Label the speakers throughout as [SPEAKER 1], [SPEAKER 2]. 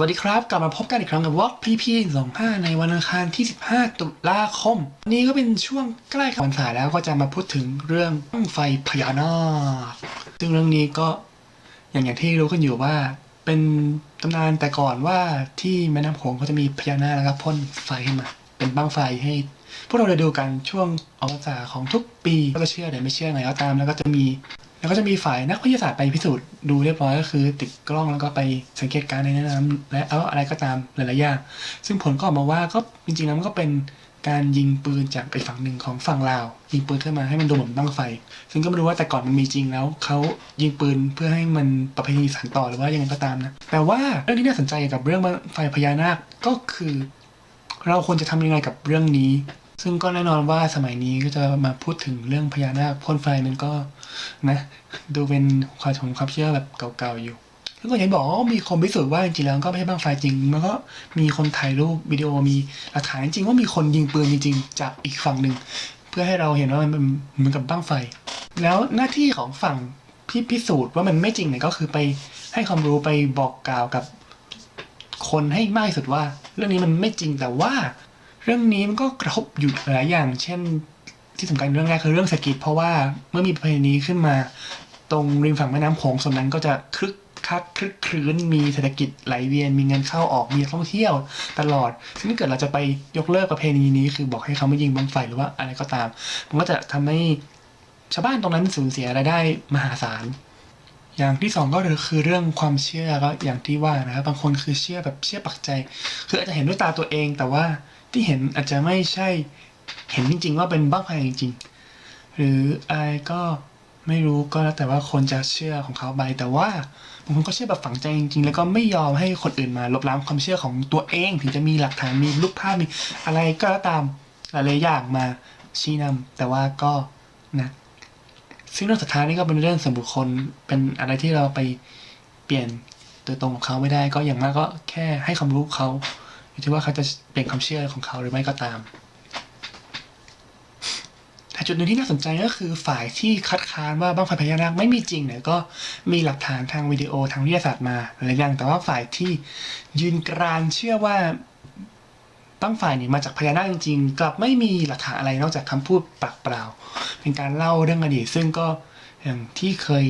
[SPEAKER 1] วัสดีครับ กลับมาพบกันอีกครั้งกับ Walk PP 25ในวันอังคารที่ 15 ตุลาคม นี้ก็เป็นช่วงใกล้วันสายแล้วก็จะมาพูดถึงเรื่องบ้างไฟพญานาคซึ่งเรื่องนี้ก็อย่างอย่างที่รู้กันอยู่ว่า เป็นตำนานแต่ก่อนว่าที่แม่น้ำโขงเขาจะมีพญานาคนะครับพ่นไฟขึ้นมา เป็นบ้างไฟให้ พวกเราได้ดูกันช่วงออกพรรษาของทุกปีก็จะเชื่อหรือไม่เชื่อไงก็ตามแล้วก็จะมี แล้วก็จะมีฝ่ายนักวิทยาศาสตร์ไปพิสูจน์ดูเรียบร้อยก็คือ ติดกล้องแล้วก็ไปสังเกตการณ์ในน้ำและเอาอะไรก็ตามหลายๆอย่างซึ่งผลก็ออกมาว่าก็จริงๆแล้วมันก็เป็นการยิงปืนจากอีกฝั่งหนึ่งของฝั่งลาว ยิงปืนขึ้นมาให้มันดูเหมือนบั้งไฟ ซึ่งก็ไม่รู้ว่าแต่ก่อนมันมีจริงแล้วเขายิงปืนเพื่อให้มันประเพณีสานต่อหรือว่ายังไงก็ตามนะแต่ว่าเรื่องที่น่าสนใจกับเรื่องบั้งไฟพญานาคก็คือ เราควรจะทำยังไงกับเรื่องนี้ ซึ่งก็แน่นอนว่าสมัยนี้ก็จะมาพูดถึงเรื่องพญานาคพ่นไฟมันก็นะดูเป็นความของความเชื่อแบบเก่าๆอยู่แล้วก็อย่างบอกว่ามีคนพิสูจน์ว่าจริงๆแล้วก็ไม่ใช่บ้างไฟจริง มันก็มีคนถ่ายรูปวิดีโอมีหลักฐานจริงว่ามีคนยิงปืนจริง ๆ จากอีกฝั่งหนึ่งเพื่อให้เราเห็นว่ามันเป็นเหมือนกับบ้างไฟ แล้วหน้าที่ของฝั่งที่พิสูจน์ว่ามันไม่จริงเนี่ยก็คือไปให้ความรู้ไปบอกกล่าวกับคนให้มากที่สุดว่า เรื่องนี้มันไม่จริงแต่ว่า เรื่องนี้มันก็กระทบอยู่หลายอย่าง เช่นที่สำคัญเรื่องแรกคือเรื่องเศรษฐกิจเพราะว่าเมื่อมีประเพณีขึ้นมา ตรงริมฝั่งแม่น้ำโขงส่วนนั้นก็จะคลึกคักคลึกครื้นมีเศรษฐกิจไหลเวียนมีเงินเข้าออกมีท่องเที่ยวตลอด ซึ่งถ้าเกิดเราจะไปยกเลิกประเพณีนี้ คือบอกให้เขาไม่ยิงบังไฟหรือว่าอะไรก็ตาม มันก็จะทำให้ชาวบ้านตรงนั้นสูญเสียรายได้มหาศาล อย่างที่สองก็คือเรื่องความเชื่อก็อย่างที่ว่านะครับบางคนคือเชื่อแบบเชื่อปักใจ คืออาจจะเห็นด้วยตาตัวเอง แต่ว่าที่เห็นอาจจะไม่ใช่เห็นจริง ๆ ว่าเป็นบ้างไฟจริง ๆ หรืออะไรก็ไม่รู้ก็แล้วแต่ว่าคนจะเชื่อของเขาไปแต่ว่าบางคนก็เชื่อแบบฝังใจจริง ๆ แล้วก็ไม่ยอมให้คนอื่นมาลบล้างความเชื่อของตัวเอง ถึงจะมีหลักฐานมีรูปภาพมีอะไรก็แล้วตามหลายๆอย่างมาชี้นำแต่ว่าก็นะ ซึ่งเรื่องสุดท้ายนี่ก็เป็นเรื่องส่วนบุคคลเป็นอะไรที่เราไปเปลี่ยนตัวตรงของเขาไม่ได้ ก็อย่างมากก็แค่ให้ความรู้เขาอยู่ที่ว่าเขาจะเปลี่ยนความเชื่อของเขาหรือไม่ก็ตามแต่จุดหนึ่งที่น่าสนใจก็คือฝ่ายที่คัดค้านว่าบ้างไฟพญานาคไม่มีจริงเนี่ยก็มีหลักฐานทางวิดีโอทางวิทยาศาสตร์มาหลายอย่างแต่ว่าฝ่ายที่ยืนกรานเชื่อว่า บ้างไฟเนี่ยมาจากพญานาคจริงๆ กลับไม่มีหลักฐานอะไรนอกจากคำพูดปากเปล่า เป็นการเล่าเรื่องอดีต ซึ่งก็อย่างที่เคย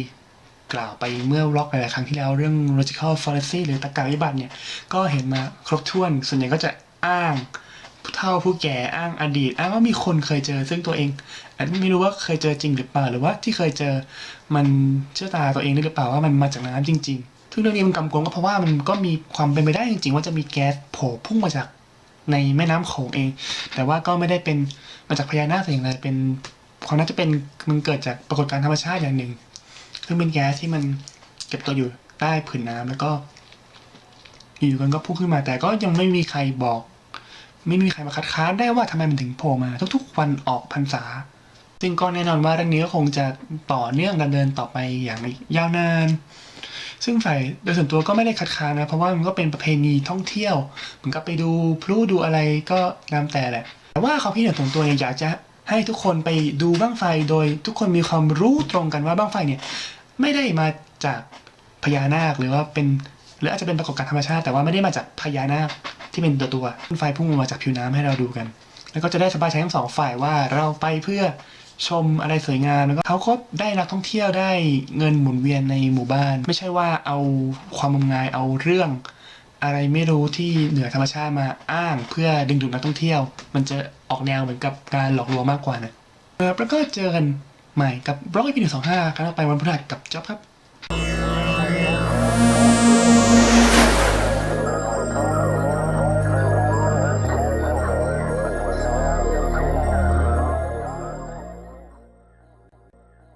[SPEAKER 1] กล่าวไปเมื่อร็อกหลายๆครั้งที่แล้วเรื่อง logical fallacy หรือตรรกะวิบัติเนี่ย ก็เห็นมาครบถ้วน ส่วนใหญ่ก็จะอ้างผู้เฒ่าผู้แก่อ้างอดีต อ้างว่ามีคนเคยเจอ ซึ่งตัวเองอาจไม่รู้ว่าเคยเจอจริงหรือเปล่า หรือว่าที่เคยเจอมันเชื่อตาตัวเองหรือเปล่าว่ามันมาจากน้ำจริงๆซึ่งเรื่องนี้มันกำกวมก็เพราะว่ามันก็มีความเป็นไปได้จริง ๆ ว่าจะมีแก๊สโผล่พุ่งมาจาก ในแม่น้ำโขงเอง แต่ว่าก็ไม่ได้เป็นมาจากพญานาคแต่อย่างใดเป็นความน่าจะเป็นมันเกิดจากปรากฏการณ์ธรรมชาติอย่างหนึ่ง ซึ่งเป็นแก๊สที่มันเก็บตัวอยู่ใต้ผืนน้ำแล้วก็อยู่กันก็พุ่งขึ้นมา แต่ก็ยังไม่มีใครบอก ไม่มีใครมาคัดค้านได้ว่าทำไมมันถึงโผล่มา ทุกๆ วันออกพรรษา ซึ่งก็แน่นอนว่าเรื่องนี้ก็คงจะต่อเนื่องดำเนินต่อไปอย่างยาวนาน ซึ่งฝ่ายโดยส่วนตัวก็ไม่ได้คัดค้านนะ เพราะว่ามันก็เป็นประเพณีท่องเที่ยวเหมือนกับไปดูพลุดูอะไรก็ตามแต่แหละ แต่ว่าความคิดเห็นส่วนตัวเนี่ยอยากจะให้ทุกคนไปดูบ้างไฟโดยทุกคนมีความรู้ตรงกันว่าบ้างไฟเนี่ยไม่ได้มาจากพญานาคหรือว่าเป็นหรืออาจจะเป็นปรากฏการณ์ธรรมชาติ แต่ว่าไม่ได้มาจากพญานาคที่เป็นตัวตัวๆไฟพุ่งมาจากผิวน้ำให้เราดูกัน แล้วก็จะได้สบายใจทั้งสองฝ่ายว่าเราไปเพื่อ ชมอะไรสวยงามแล้วก็เขาก็ได้นักท่องเที่ยวได้เงินหมุนเวียนในหมู่บ้าน ไม่ใช่ว่าเอาความงมงายเอาเรื่อง อะไรไม่รู้ที่เหนือธรรมชาติมาอ้างเพื่อดึงดูดนักท่องเที่ยว มันจะออกแนวเหมือนกับการหลอกลวงมากกว่านะเออแล้วก็เจอกันใหม่กับบล็อกอีพีหนึ่งสองห้าครั้งต่อไปวันพฤหัสกับจ๊อบครับ